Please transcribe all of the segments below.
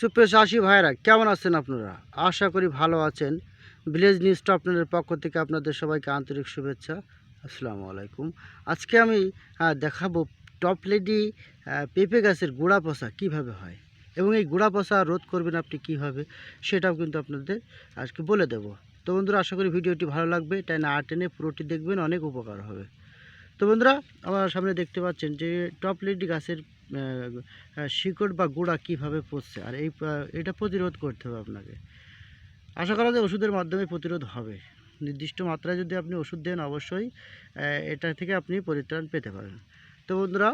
সুপ্রিয় চাষি ভাইরা কেমন আছেন আপনারা? আশা করি ভালো আছেন। ভিলেজ নিউজ আপনাদের পক্ষ থেকে আপনাদের সবাইকে আন্তরিক শুভেচ্ছা। আসসালামু আলাইকুম। আজকে আমি দেখাবো টপ লেডি পেঁপে গাছের গোড়া পচা কীভাবে হয় এবং এই গোড়া পচা রোধ করবেন আপনি কীভাবে সেটাও কিন্তু আপনাদের আজকে বলে দেব। তো বন্ধুরা, আশা করি ভিডিওটি ভালো লাগবে, তাই না টেনে পুরোটি দেখবেন, অনেক উপকার হবে। তো বন্ধুরা, আমার সামনে দেখতে পাচ্ছেন যে টপ লেডি গাছের শিকড় বা গোড়া কীভাবে পচছে? আর এই এটা প্রতিরোধ করতে হবে আপনাকে। আশা করা যায় ওষুধের মাধ্যমে প্রতিরোধ হবে। নির্দিষ্ট মাত্রায় যদি আপনি ওষুধ দেন, অবশ্যই এটা থেকে আপনি পরিত্রাণ পেতে পারেন। তো বন্ধুরা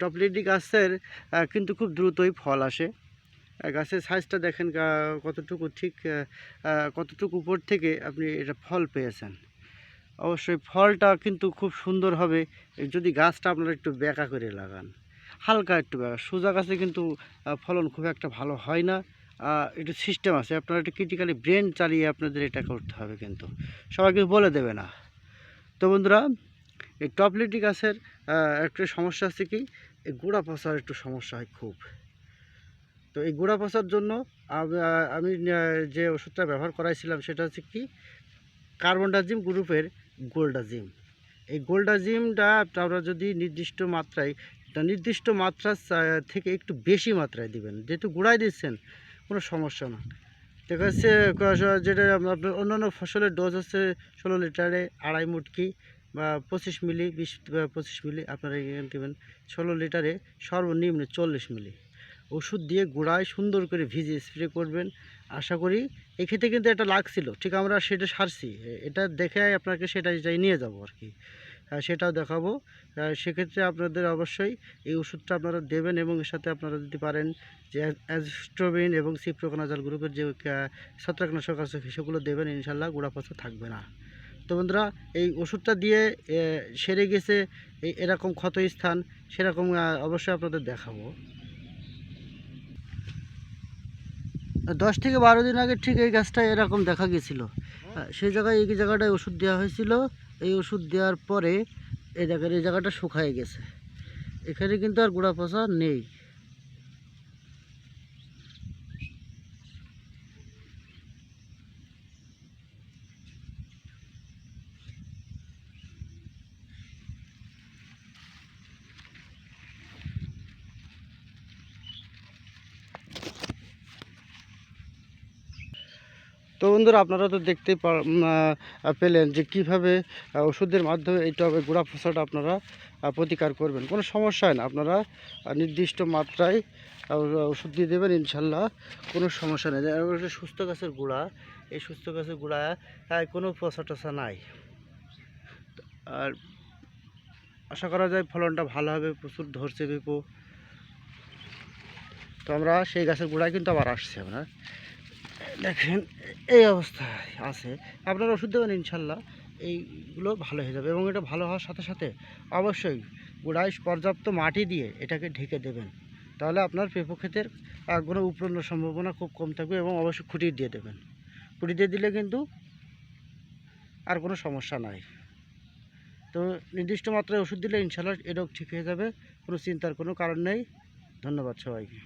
টপলিডি গাছের কিন্তু খুব দ্রুতই ফল আসে। গাছের সাইজটা দেখেন কতটুকু ঠিক কতটুকু উপর থেকে আপনি এটা ফল পেয়েছেন। অবশ্যই ফলটা কিন্তু খুব সুন্দর হবে। যদি গাছটা আপনারা একটু বেঁকা করে লাগান। হালকা একটু সোজা গাছে কিন্তু ফলন খুব একটা ভালো হয় না। একটু সিস্টেম আছে। আপনারা একটু ক্রিটিক্যালি ব্রেন চালিয়ে আপনাদের এটা করতে হবে কিন্তু। সবাই কিন্তু বলে দেবে না। তো বন্ধুরা, এই টপলিটি গাছের একটা সমস্যা আছে কি, এই গোড়া পচার একটু সমস্যা হয় খুব। তো এই গোড়া পচার জন্য আমি যে ওষুধটা ব্যবহার করাইছিলাম সেটা হচ্ছে কি কার্বনডাজিম গ্রুপের গোল্ডাজিম। এই গোল্ডাজিমটা আমরা যদি নির্দিষ্ট মাত্রায় একটা নির্দিষ্ট মাত্রা থেকে একটু বেশি মাত্রায় দিবেন। যেহেতু গুঁড়ায় দিচ্ছেন, কোনো সমস্যা না। দেখা যাচ্ছে যেটা আপনার অন্যান্য ফসলের ডোজ হচ্ছে ষোলো লিটারে আড়াই মুটকি বা পঁচিশ মিলি, বিশ পঁচিশ মিলি, আপনারা দেবেন ষোলো লিটারে সর্বনিম্ন চল্লিশ মিলি। ওষুধ দিয়ে গুঁড়ায় সুন্দর করে ভিজে স্প্রে করবেন। আশা করি এক্ষেত্রে কিন্তু এটা লাগছিল। ঠিক আমরা সেটা সারছি। এটা দেখে আপনাকে সেটা নিয়ে যাব আর কি। সেটাও দেখাবো। আহ, সেক্ষেত্রে আপনাদের অবশ্যই এই ওষুধটা আপনারা দেবেন এবং এর সাথে আপনারা যদি পারেন যে অ্যাজস্ট্রোবিন এবং সিপ্রোকোনাজাল গ্রুপের যে ছত্রাকনাশক আছে সেগুলো দেবেন ইনশাল্লাহ গোড়া পচা থাকবে না। তো বন্ধুরা এই ওষুধটা দিয়ে সেরে গেছে এই এরকম ক্ষত স্থান সেরকম অবশ্যই আপনাদের দেখাবো। দশ থেকে বারো দিন আগে ঠিক এই গাছটা এরকম দেখা গেছিল। সেই জায়গায় এই জায়গাটায় ওষুধ দেওয়া হয়েছিল। এই ওষুধ দেওয়ার পরে এই দেখেন, এই জায়গাটা শুকায় গেছে। এখানে কিন্তু আর গোড়া পচা নেই। তো বন্ধুরা আপনারা তো দেখতেই পেলেন যে কীভাবে ওষুধের মাধ্যমে এই টবে গোড়া ফসাটা আপনারা প্রতিকার করবেন। কোনো সমস্যা হয় না। আপনারা নির্দিষ্ট মাত্রায় ওষুধ দিয়ে দেবেন, ইনশাল্লাহ। কোনো সমস্যা নেই। সুস্থ গাছের গুঁড়া, এই সুস্থ গাছের গুঁড়া কোনো পচা টচা নাই। আর আশা করা যায় ফলনটা ভালো হবে, প্রচুর ধরছে বিপো। তো আমরা সেই গাছের গোড়ায় কিন্তু আবার আসছি আমরা। দেখেন, এই অবস্থায় আছে। আপনারা ওষুধ দেবেন ইনশাল্লাহ, এইগুলো ভালো হয়ে যাবে এবং এটা ভালো হওয়ার সাথে সাথে অবশ্যই গোড়ায় পর্যাপ্ত মাটি দিয়ে এটাকে ঢেকে দেবেন। তাহলে আপনার পেঁপো ক্ষেতের কোনো উপরণ্য সম্ভাবনা খুব কম থাকবে এবং অবশ্যই খুঁটি দিয়ে দেবেন। খুঁটি দিয়ে দিলে কিন্তু আর কোনো সমস্যা নাই। তো নির্দিষ্ট মাত্রায় ওষুধ দিলে ইনশাল্লাহ এ রোগ ঠিক হয়ে যাবে, কোনো চিন্তার কোনো কারণ নেই। ধন্যবাদ সবাইকে।